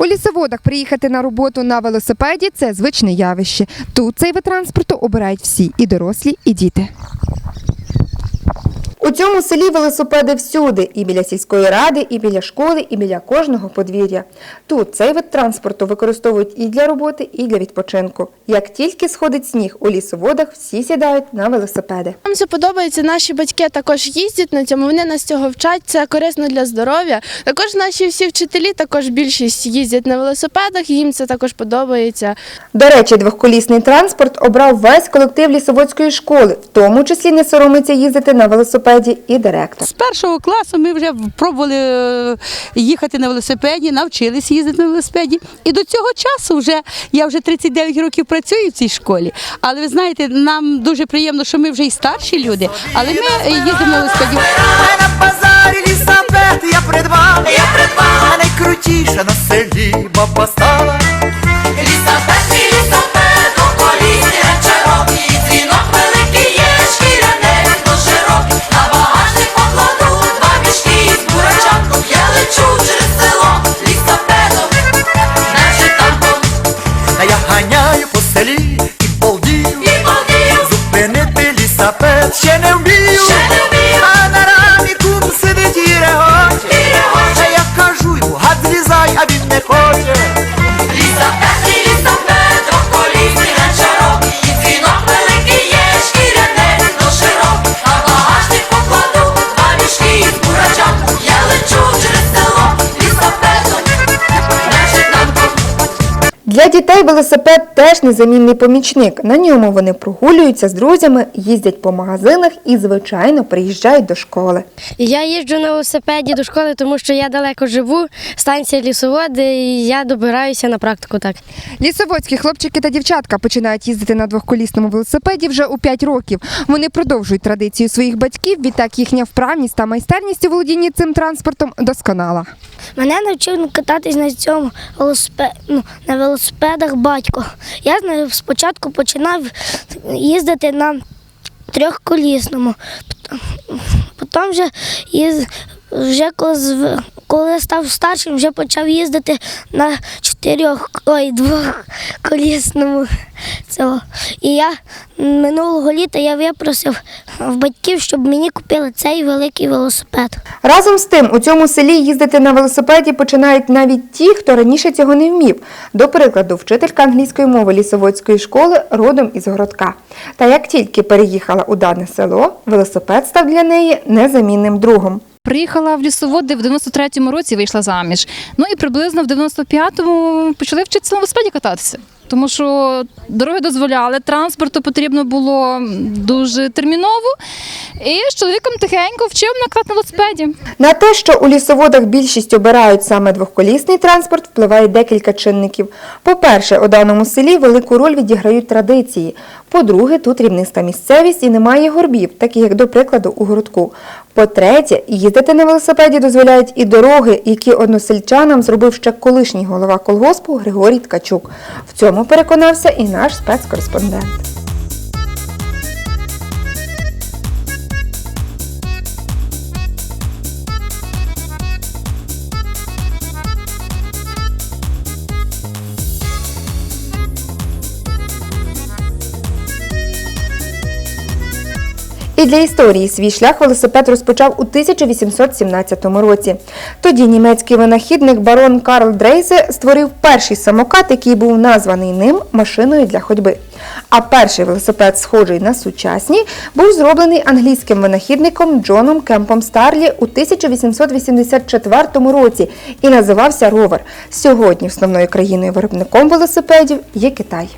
У лісоводах приїхати на роботу на велосипеді це звичне явище. Тут цей вид транспорту обирають всі і дорослі, і діти. У цьому селі велосипеди всюди, і біля сільської ради, і біля школи, і біля кожного подвір'я. Тут цей вид транспорту використовують і для роботи, і для відпочинку. Як тільки сходить сніг у лісоводах, всі сідають на велосипеди. Нам це подобається. Наші батьки також їздять на цьому. Вони нас цього вчать. Це корисно для здоров'я. Також наші всі вчителі, також більшість їздять на велосипедах. і Їм це також подобається. До речі, двохколісний транспорт обрав весь колектив лісоводської школи, в тому числі не соромиться їздити на велосипеді і директор. З першого класу ми вже пробували е, їхати на велосипеді, навчились їздити на велосипеді. І до цього часу вже я вже 39 років працюю в цій школі. Але ви знаєте, нам дуже приємно, що ми вже і старші люди, але ми е, їздимо на велосипеді. Зупинити лісапет ще не Для дітей велосипед теж незамінний помічник. На ньому вони прогулюються з друзями, їздять по магазинах і, звичайно, приїжджають до школи. Я їжджу на велосипеді до школи, тому що я далеко живу, станція лісоводи, і я добираюся на практику так. Лісоводські хлопчики та дівчатка починають їздити на двохколісному велосипеді вже у 5 років. Вони продовжують традицію своїх батьків. Відтак їхня вправність та майстерність у володінні цим транспортом досконала. Мене навчив кататись на цьому велосипе... ну, на велосипедах батько. Я спочатку починав їздити на трьохколісному. Потім вже, вже коли, коли став старшим, вже почав їздити на чотирьох, ой, двохколісному. Цього. І я минулого літа я випросив в батьків, щоб мені купили цей великий велосипед. Разом з тим, у цьому селі їздити на велосипеді починають навіть ті, хто раніше цього не вмів. До прикладу, вчителька англійської мови лісоводської школи родом із городка. Та як тільки переїхала у дане село, велосипед став для неї незамінним другом. Приїхала в лісоводи в 93-му році, вийшла заміж. Ну і приблизно в 95-му почали вчитися на велосипеді кататися. Тому що дороги дозволяли, транспорту потрібно було дуже терміново. І з чоловіком тихенько вчив накат на велосипеді. На те, що у лісоводах більшість обирають саме двохколісний транспорт, впливає декілька чинників. По-перше, у даному селі велику роль відіграють традиції. По-друге, тут рівниста місцевість і немає горбів, таких як, до прикладу, у городку. По-третє, їздити на велосипеді дозволяють і дороги, які односельчанам зробив ще колишній голова колгоспу Григорій Ткачук. В цьому переконався і наш спецкореспондент. І для історії свій шлях велосипед розпочав у 1817 році. Тоді німецький винахідник барон Карл Дрейзе створив перший самокат, який був названий ним машиною для ходьби. А перший велосипед, схожий на сучасні, був зроблений англійським винахідником Джоном Кемпом Старлі у 1884 році і називався Ровер. Сьогодні основною країною виробником велосипедів є Китай.